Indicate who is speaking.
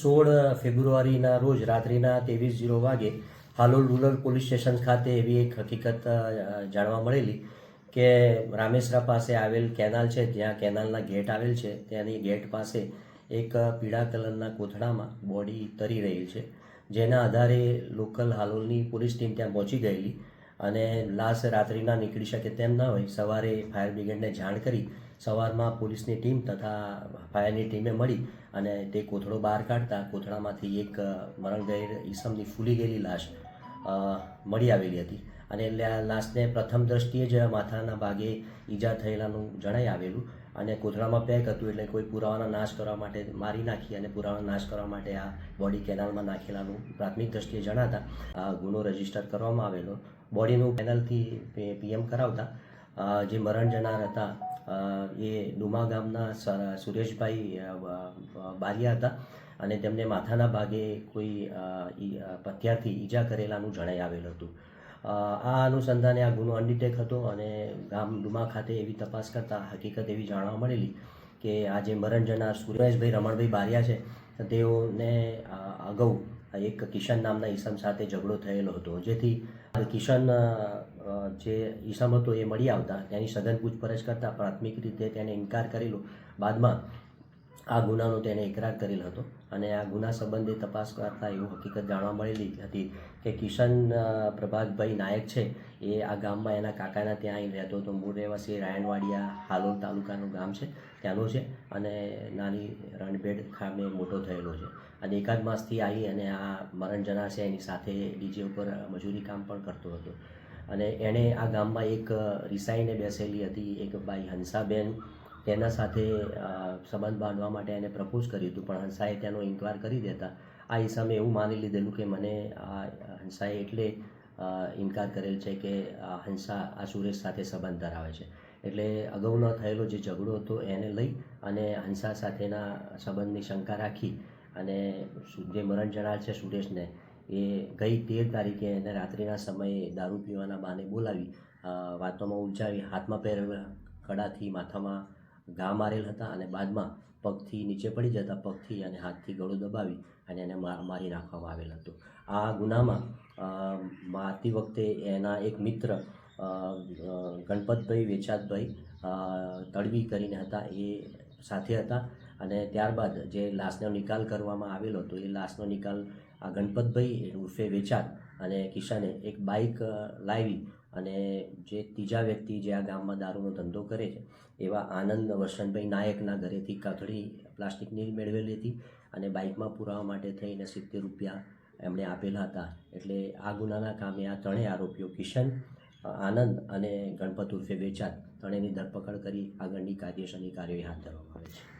Speaker 1: સોળ ફેબ્રુઆરીના રોજ રાત્રિના ત્રેવીસ જીરો વાગે હાલોલ રૂરલ પોલીસ સ્ટેશન ખાતે એવી એક હકીકત જાણવા મળેલી કે રામેશ્વરા પાસે આવેલ કેનાલ છે, જ્યાં કેનાલના ગેટ આવેલ છે ત્યાંની ગેટ પાસે એક પીળા કલરના કોથળામાં બોડી તરી રહી છે, જેના આધારે લોકલ હાલોલની પોલીસ ટીમ ત્યાં પહોંચી ગયેલી. અને લાશ રાત્રિના નીકળી શકે તેમ ન હોય, સવારે ફાયર બ્રિગેડને જાણ કરી, સવારમાં પોલીસની ટીમ તથા ફાયરની ટીમે મળી અને તે કોથળો બહાર કાઢતા કોથળામાંથી એક મરણ ગયેલ ઈસમની ફૂલી ગયેલી લાશ મળી આવેલી હતી. અને લાશને પ્રથમ દ્રષ્ટિએ જ માથાના ભાગે ઈજા થયેલાનું જણાઈ આવેલું. અને કોથળામાં પેક હતું એટલે કોઈ પુરાવાનો નાશ કરવા માટે મારી નાખી અને પુરાવાનો નાશ કરવા માટે આ બોડી કેનાલમાં નાખેલાનું પ્રાથમિક દ્રષ્ટિએ જણાતા ગુનો રજિસ્ટર કરવામાં આવેલો. બોડીનું કેનલથી પીએમ કરાવતા. જે મરણ જનાર હતા એ ડુમા ગામના સુરેશભાઈ બારિયા હતા. અને તેમને માથાના ભાગે કોઈ હથિયારથી ઈજા કરેલાનું જણાઈ આવેલું હતું. આ અનુસંધાને આ ગુનો અનડિટેક હતો અને ગામ ડુમા ખાતે એવી તપાસ કરતાં હકીકત એવી જાણવા મળેલી કે આ જે મરણ જનાર સુરેશભાઈ રમણભાઈ બારિયા છે તેઓને અગાઉ એક કિશન નામના ઈસમ સાથે ઝઘડો થયેલો હતો. જેથી કિશન જે ઈસમ હતો એ મળી આવતા, તેની સઘન પૂછપરછ કરતાં પ્રાથમિક રીતે તેને ઇનકાર કરેલો. બાદમાં આ ગુનાનો તેણે ઇકરાર કરેલ હતો અને આ ગુના સંબંધે તપાસ કરતાં એવું હકીકત જાણવા મળેલી હતી કે કિશન પ્રભાતભાઈ નાયક છે. એ આ ગામમાં એના કાકાના ત્યાં રહેતો હતો. મૂળ રહેવાસી રાયણવાડિયા, હાલોલ તાલુકાનું ગામ છે, ત્યાંનો છે અને નાની રણભેડ ખામે મોટો થયેલો છે. અને એકાદ માસથી આવી અને આ મરણ જનાર છે. એની સાથે ડીજે ઉપર મજૂરી કામ પણ કરતો હતો. અને એણે આ ગામમાં એક રિસાઈને બેસેલી હતી. એક બાઈ હંસાબેન તેના સાથે સંબંધ બાંધવા માટે એને પ્રપોઝ કર્યું હતું. પણ હંસાએ તેનો ઇન્કાર કરી દેતા. આ હિસાબે એવું માની લીધેલું કે મને આ હંસાએ એટલે ઇનકાર કરેલ છે કે આ હંસા આ સુરેશ સાથે સંબંધ ધરાવે છે. એટલે અગાઉનો થયેલો જે ઝઘડો હતો એને લઈ અને હંસા સાથેના સંબંધની શંકા રાખી અને જે મરણ જણાવે છે સુરેશને, એ ગઈ તેર તારીખે એને રાત્રિના સમયે દારૂ પીવાના બાને બોલાવી વાતોમાં ઉલઝાવી, હાથમાં પહેરેલા કડાથી માથામાં ઘા મારેલ હતા અને બાદમાં પગથી નીચે પડી જતા પગથી અને હાથથી ગળું દબાવી અને એને મારી નાખવામાં આવેલ હતો. આ ગુનામાં મારતી વખતે એના એક મિત્ર ગણપતભાઈ વેચાતભાઈ તડવી કરીને હતા, એ સાથે હતા અને ત્યારબાદ જે લાશનો નિકાલ કરવામાં આવેલો હતો, એ લાશનો નિકાલ આ ગણપતભાઈ ઉર્ફે વેચાત અને કિશને એક બાઇક લાવી અને જે ત્રીજા વ્યક્તિ જે આ ગામમાં દારૂનો ધંધો કરે છે, એવા આનંદ વસંતભાઈ નાયકના ઘરેથી કથળી પ્લાસ્ટિકની મેળવેલી હતી અને બાઇકમાં પુરાવા માટે થઈને સિત્તેર રૂપિયા એમણે આપેલા હતા. એટલે આ ગુનાના કામે આ ત્રણેય આરોપીઓ કિશન આનંદ અને ગણપત ઉર્ફે વેચાત ત્રણેયની ધરપકડ કરી આગળની કાયદેસરની કાર્યવાહી હાથ ધરવામાં આવે છે.